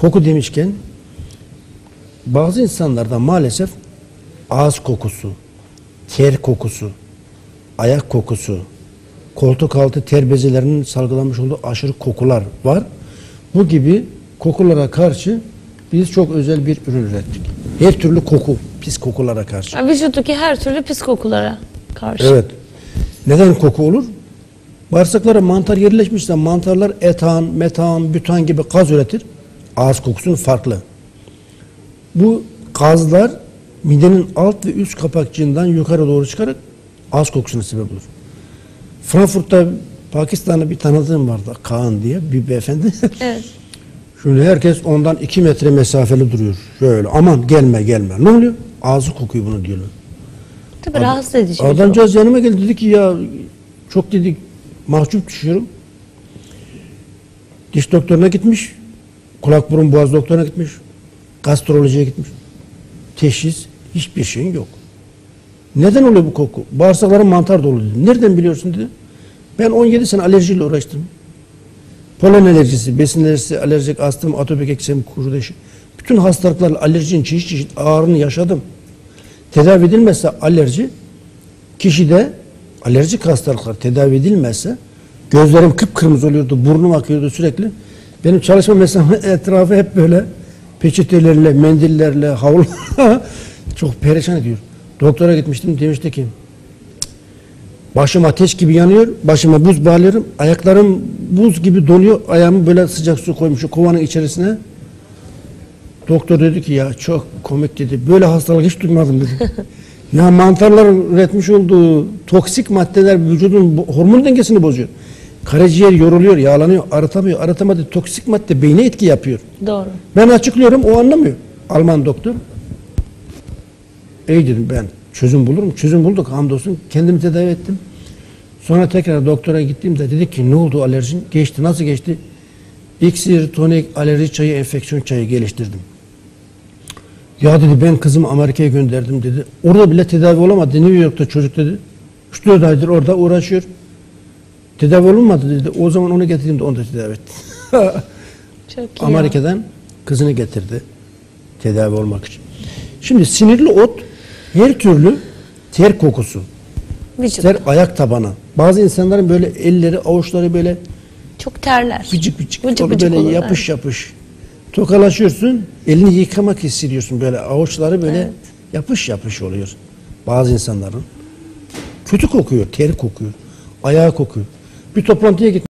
Koku demişken bazı insanlarda maalesef ağız kokusu, ter kokusu, ayak kokusu, koltuk altı ter bezelerinin salgılanmış olduğu aşırı kokular var. Bu gibi kokulara karşı biz çok özel bir ürün ürettik. Her türlü koku, pis kokulara karşı. Yani vücuttaki her türlü pis kokulara karşı. Evet. Neden koku olur? Bağırsaklara mantar yerleşmişse mantarlar etan, metan, bütan gibi gaz üretir. Ağız kokusunun farklı. Bu gazlar midenin alt ve üst kapakçığından yukarı doğru çıkarak ağız kokusuna sebep olur. Frankfurt'ta Pakistan'da bir tanıdığım vardı Kaan diye bir beyefendi. Evet. Şimdi herkes ondan iki metre mesafeli duruyor. Şöyle aman gelme gelme. Ne oluyor? Ağzı kokuyor bunu diyorlar. Tabii rahatsız edici. Adamcağız yanıma geldi dedi ki ya çok dedik mahcup düşüyorum. Diş doktoruna gitmiş. Kulak burun boğaz doktoruna gitmiş. Gastrolojiye gitmiş. Teşhis hiçbir şeyin yok. Neden oluyor bu koku? Bağırsakların mantar dolu dedi. Nereden biliyorsun dedi. Ben 17 sene alerjiyle uğraştım. Polen alerjisi, besin alerjisi, alerjik astım, atopik eksem, kurdeşi. Bütün hastalıklarla alerjinin çeşit çeşit ağrını yaşadım. Tedavi edilmezse alerji, kişide alerjik hastalıklar tedavi edilmezse gözlerim kıpkırmızı oluyordu, burnum akıyordu sürekli. Benim çalışma mesafe etrafı hep böyle peçetelerle, mendillerle, havlularla çok perişan ediyor. Doktora gitmiştim demişti ki Başım ateş gibi yanıyor. Başıma buz bağlıyorum. Ayaklarım buz gibi donuyor. Ayağımı böyle sıcak su koymuş kovanın içerisine. Doktor dedi ki ya çok komik dedi. Böyle hastalık hiç duymadım dedi. ya mantarların üretmiş olduğu toksik maddeler vücudun hormon dengesini bozuyor. Karaciğer yoruluyor, yağlanıyor, arıtamıyor. Arıtamadı toksik madde beyne etki yapıyor. Doğru. Ben açıklıyorum o anlamıyor. Alman doktor. İyi dedim ben çözüm bulurum. Çözüm bulduk hamdolsun. Kendimi tedavi ettim. Sonra tekrar doktora gittiğimde dedi ki ne oldu alerjin? Geçti. Nasıl geçti? İksir, tonik, alerji çayı, enfeksiyon çayı geliştirdim. Ya dedi ben kızımı Amerika'ya gönderdim dedi. Orada bile tedavi olamadı. New York'ta çocuk dedi. 3-4 aydır orada uğraşıyor. Tedavi olmadı dedi. O zaman onu getirdim de onu da tedavi ettim. Çok iyi. Amerika'dan kızını getirdi tedavi olmak için. Şimdi sinirli ot her türlü ter kokusu, Vücut. ter ayak tabanı. Bazı insanların böyle elleri, avuçları böyle Çok terler. vıcık vıcık, Vıcık vıcık böyle olur, yapış yapış. Tokalaşıyorsun, elini yıkamak hissediyorsun böyle avuçları böyle Evet. yapış yapış oluyor. Bazı insanların kötü kokuyor, ter kokuyor, ayağı kokuyor. Bir toplantıya git